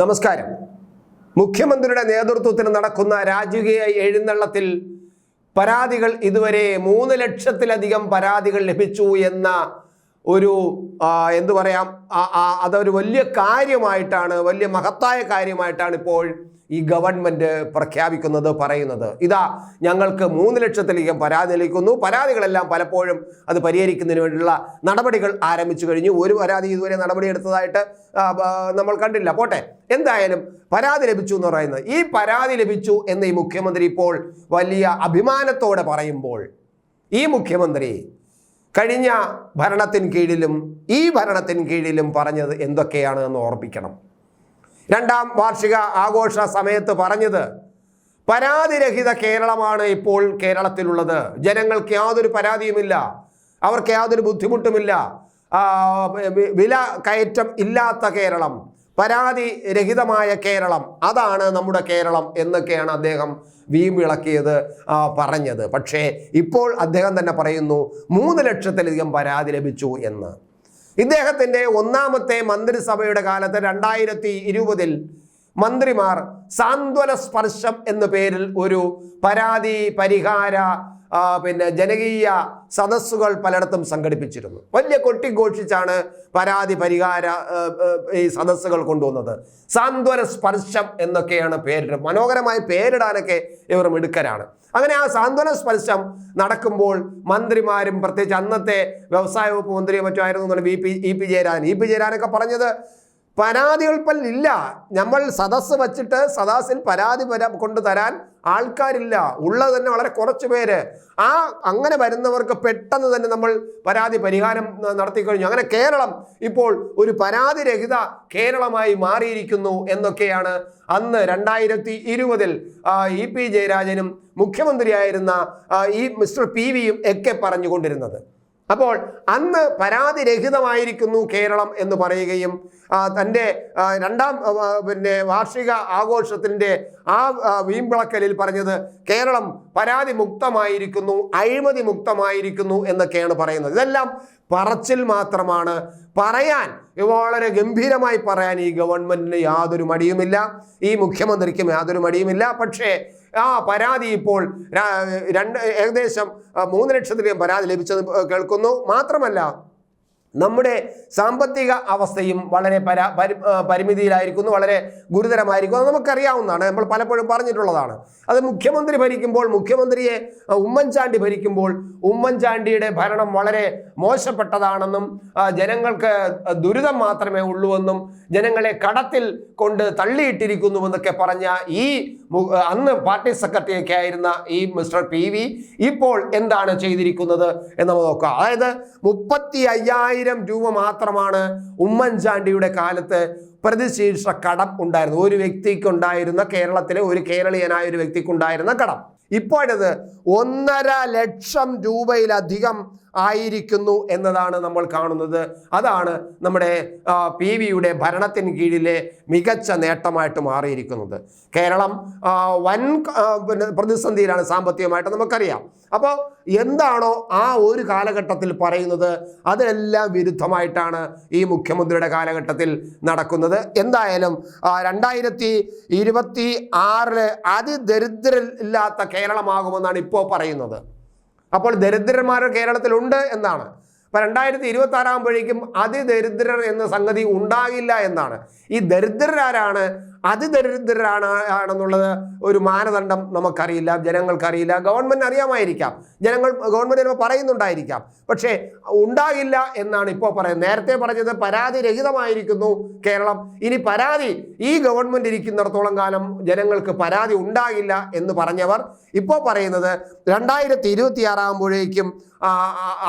നമസ്കാരം. മുഖ്യമന്ത്രിയുടെ നേതൃത്വത്തിൽ നടക്കുന്ന രാജകീയ എഴുന്നള്ളത്തിൽ പരാതികൾ ഇതുവരെ മൂന്ന് ലക്ഷത്തിലധികം പരാതികൾ ലഭിച്ചു എന്ന ഒരു എന്തു പറയാം അതൊരു വലിയ കാര്യമായിട്ടാണ് വലിയ മഹത്തായ കാര്യമായിട്ടാണ് ഇപ്പോൾ ഈ ഗവൺമെന്റ് പ്രഖ്യാപിക്കുന്നത് പറയുന്നത്. ഇതാ ഞങ്ങൾക്ക് മൂന്ന് ലക്ഷത്തിലധികം പരാതി ലഭിക്കുന്നു പരാതികളെല്ലാം പലപ്പോഴും അത് പരിഹരിക്കുന്നതിന് വേണ്ടിയുള്ള നടപടികൾ ആരംഭിച്ചു കഴിഞ്ഞു. ഒരു പരാതി ഇതുവരെ നടപടി എടുത്തതായിട്ട് നമ്മൾ കണ്ടില്ല. പോട്ടെ എന്തായാലും പരാതി ലഭിച്ചു എന്ന് പറയുന്നത്. ഈ പരാതി ലഭിച്ചു എന്ന് ഈ മുഖ്യമന്ത്രി ഇപ്പോൾ വലിയ അഭിമാനത്തോടെ പറയുമ്പോൾ ഈ മുഖ്യമന്ത്രി കഴിഞ്ഞ ഭരണത്തിന് കീഴിലും ഈ ഭരണത്തിന് കീഴിലും പറഞ്ഞത് എന്തൊക്കെയാണ് എന്ന് ഓർപ്പിക്കണം. രണ്ടാം വാർഷിക ആഘോഷ സമയത്ത് പറഞ്ഞത് പരാതിരഹിത കേരളമാണ് ഇപ്പോൾ കേരളത്തിലുള്ളത്. ജനങ്ങൾക്ക് യാതൊരു പരാതിയുമില്ല. അവർക്ക് യാതൊരു ബുദ്ധിമുട്ടുമില്ല. വില കയറ്റം ഇല്ലാത്ത കേരളം. പരാതി രഹിതമായ കേരളം. അതാണ് നമ്മുടെ കേരളം എന്നൊക്കെയാണ് അദ്ദേഹം വീമ്പിളക്കിയത് പറഞ്ഞത്. പക്ഷേ ഇപ്പോൾ അദ്ദേഹം തന്നെ പറയുന്നു മൂന്ന് ലക്ഷത്തിലധികം പരാതി ലഭിച്ചു എന്ന്. ഇദ്ദേഹത്തിന്റെ ഒന്നാമത്തെ മന്ത്രിസഭയുടെ കാലത്ത് രണ്ടായിരത്തി ഇരുപതിൽ മന്ത്രിമാർ സാന്ത്വന സ്പർശം എന്ന പേരിൽ ഒരു പരാതി പരിഹാര പിന്നെ ജനകീയ സദസ്സുകൾ പലയിടത്തും സംഘടിപ്പിച്ചിരുന്നു. വലിയ കൊട്ടിഘോഷിച്ചാണ് പരാതി പരിഹാര ഈ സദസ്സുകൾ കൊണ്ടുവന്നത്. സാന്ത്വന സ്പർശം എന്നൊക്കെയാണ് പേരിന് മനോഹരമായ പേരിടാനൊക്കെ ഇവർ മിടുക്കരാണ്. അങ്ങനെ ആ സാന്ത്വന സ്പർശം നടക്കുമ്പോൾ മന്ത്രിമാരും പ്രത്യേകിച്ച് അന്നത്തെ വ്യവസായ വകുപ്പ് മന്ത്രിയും മറ്റുമായിരുന്നു V P E P Jayarajan. E P ജയരാജനൊക്കെ പറഞ്ഞത് പരാതികൾ ഇല്ല. നമ്മൾ സദസ്സ് വച്ചിട്ട് സദാസിൽ പരാതി കൊണ്ട് തരാൻ ആൾക്കാരില്ല. ഉള്ളത് തന്നെ വളരെ കുറച്ച് പേര്. ആ അങ്ങനെ വരുന്നവർക്ക് പെട്ടെന്ന് തന്നെ നമ്മൾ പരാതി പരിഹാരം നടത്തി കഴിഞ്ഞു. അങ്ങനെ കേരളം ഇപ്പോൾ ഒരു പരാതി രഹിത കേരളമായി മാറിയിരിക്കുന്നു എന്നൊക്കെയാണ് അന്ന് രണ്ടായിരത്തി ഇരുപതിൽ ഇ പി ജയരാജനും മുഖ്യമന്ത്രിയായിരുന്ന ഈ മിസ്റ്റർ പി വിയും ഒക്കെ പറഞ്ഞുകൊണ്ടിരുന്നത്. അപ്പോൾ അന്ന് പരാതിരഹിതമായിരിക്കുന്നു കേരളം എന്ന് പറയുകയും തന്റെ രണ്ടാം പിന്നെ വാർഷിക ആഘോഷത്തിന്റെ ആ, വീമ്പിളക്കലിൽ പറഞ്ഞത് കേരളം പരാതി മുക്തമായിരിക്കുന്നു അഴിമതി മുക്തമായിരിക്കുന്നു എന്നൊക്കെയാണ് പറയുന്നത്. ഇതെല്ലാം പറച്ചിൽ മാത്രമാണ്. പറയാൻ വളരെ ഗംഭീരമായി പറയാൻ ഈ ഗവൺമെന്റിന് യാതൊരു മടിയുമില്ല. ഈ മുഖ്യമന്ത്രിക്കും യാതൊരു മടിയുമില്ല. പക്ഷേ ആ പരാതി ഇപ്പോൾ രണ്ട് ഏകദേശം മൂന്ന് ലക്ഷത്തിലധികം പരാതി ലഭിച്ചത് കേൾക്കുന്നു. മാത്രമല്ല നമ്മുടെ സാമ്പത്തിക അവസ്ഥയും വളരെ പരാ പരി പരിമിതിയിലായിരിക്കുന്നു വളരെ ഗുരുതരമായിരിക്കും അത് നമുക്കറിയാവുന്നതാണ്. നമ്മൾ പലപ്പോഴും പറഞ്ഞിട്ടുള്ളതാണ്. അത് മുഖ്യമന്ത്രി ഭരിക്കുമ്പോൾ മുഖ്യമന്ത്രിയെ ഉമ്മൻചാണ്ടി ഭരിക്കുമ്പോൾ ഉമ്മൻചാണ്ടിയുടെ ഭരണം വളരെ മോശപ്പെട്ടതാണെന്നും ജനങ്ങൾക്ക് ദുരിതം മാത്രമേ ഉള്ളൂവെന്നും ജനങ്ങളെ കടത്തിൽ കൊണ്ട് തള്ളിയിട്ടിരിക്കുന്നുവെന്നൊക്കെ പറഞ്ഞ ഈ അന്ന് പാർട്ടി സെക്രട്ടറിയൊക്കെ ആയിരുന്ന ഈ മിസ്റ്റർ പി ഇപ്പോൾ എന്താണ് ചെയ്തിരിക്കുന്നത് എന്ന് നമുക്ക് നോക്കാം. അതായത് മുപ്പത്തി അയ്യായിരം രൂപ മാത്രമാണ് ഉമ്മൻചാണ്ടിയുടെ കാലത്ത് പ്രതിശീർഷ കടം ഉണ്ടായിരുന്നു ഒരു വ്യക്തിക്കുണ്ടായിരുന്ന കേരളത്തിലെ ഒരു കേരളീയനായ ഒരു വ്യക്തിക്കുണ്ടായിരുന്ന കടം. ഇപ്പോഴത് ഒന്നര ലക്ഷം രൂപയിലധികം ആയിരിക്കുന്നു എന്നതാണ് നമ്മൾ കാണുന്നത്. അതാണ് നമ്മുടെ പി വിയുടെ ഭരണത്തിന് കീഴിലെ മികച്ച നേട്ടമായിട്ട് മാറിയിരിക്കുന്നത്. കേരളം വൻ പ്രതിസന്ധിയിലാണ് സാമ്പത്തികമായിട്ട് നമുക്കറിയാം. അപ്പോൾ എന്താണോ ആ ഒരു കാലഘട്ടത്തിൽ പറയുന്നത് അതെല്ലാം വിരുദ്ധമായിട്ടാണ് ഈ മുഖ്യമന്ത്രിയുടെ കാലഘട്ടത്തിൽ നടക്കുന്നത്. എന്തായാലും രണ്ടായിരത്തി ഇരുപത്തി ആറിൽ അതിദരിദ്രരില്ലാത്ത കേരളമാകുമെന്നാണ് ഇപ്പോൾ പറയുന്നത്. അപ്പോൾ ദരിദ്രന്മാർ കേരളത്തിലുണ്ട് എന്നാണ്. അപ്പം രണ്ടായിരത്തി ഇരുപത്തി ആറാകുമ്പോഴേക്കും അതിദരിദ്രർ എന്ന സംഗതി ഉണ്ടാകില്ല എന്നാണ്. ഈ ദരിദ്രരാരാണ് അതിദരിദ്രരാണ് ആണെന്നുള്ളത് ഒരു മാനദണ്ഡം നമുക്കറിയില്ല ജനങ്ങൾക്കറിയില്ല ഗവൺമെന്റ് അറിയാമായിരിക്കാം. ജനങ്ങൾ ഗവൺമെന്റ് ചിലപ്പോൾ പറയുന്നുണ്ടായിരിക്കാം. പക്ഷേ ഉണ്ടാകില്ല എന്നാണ് ഇപ്പോൾ പറയുന്നത്. നേരത്തെ പറഞ്ഞത് പരാതി രഹിതമായിരിക്കുന്നു കേരളം. ഇനി പരാതി ഈ ഗവൺമെന്റ് ഇരിക്കുന്നിടത്തോളം കാലം ജനങ്ങൾക്ക് പരാതി ഉണ്ടാകില്ല എന്ന് പറഞ്ഞവർ ഇപ്പോൾ പറയുന്നത് രണ്ടായിരത്തി ഇരുപത്തി ആറാകുമ്പോഴേക്കും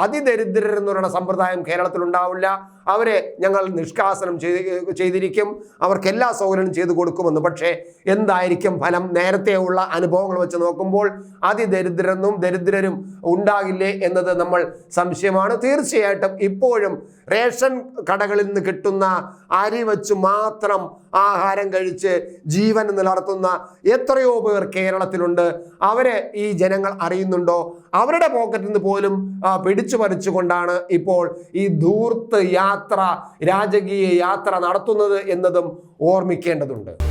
അതിദരിദ്രർ എന്ന് പറയുന്ന സമ്പ്രദായം കേരളത്തിൽ ഉണ്ടാവില്ല അവരെ ഞങ്ങൾ നിഷ്കാസനം ചെയ്ത് ചെയ്തിരിക്കും. അവർക്ക് എല്ലാ സൗകര്യവും ചെയ്തു കൊടുക്കുമെന്ന്. പക്ഷേ എന്തായിരിക്കും ഫലം? നേരത്തെയുള്ള അനുഭവങ്ങൾ വെച്ച് നോക്കുമ്പോൾ അതിദരിദ്രനും ദരിദ്രരും ഉണ്ടാകില്ലേ എന്നത് നമ്മൾ സംശയമാണ്. തീർച്ചയായിട്ടും ഇപ്പോഴും റേഷൻ കടകളിൽ നിന്ന് കിട്ടുന്ന അരി വെച്ച് മാത്രം ആഹാരം കഴിച്ച് ജീവൻ നിലർത്തുന്ന എത്രയോ പേർ കേരളത്തിലുണ്ട്. അവരെ ഈ ജനങ്ങൾ അറിയുന്നുണ്ടോ? അവരുടെ പോക്കറ്റിൽ നിന്ന് പോലും പിടിച്ചു പറിച്ചുകൊണ്ടാണ് ഇപ്പോൾ ഈ ധൂർത്ത് യാത്ര രാജകീയ യാത്ര നടത്തുന്നത് എന്നതും ഓർമ്മിക്കേണ്ടതുണ്ട്.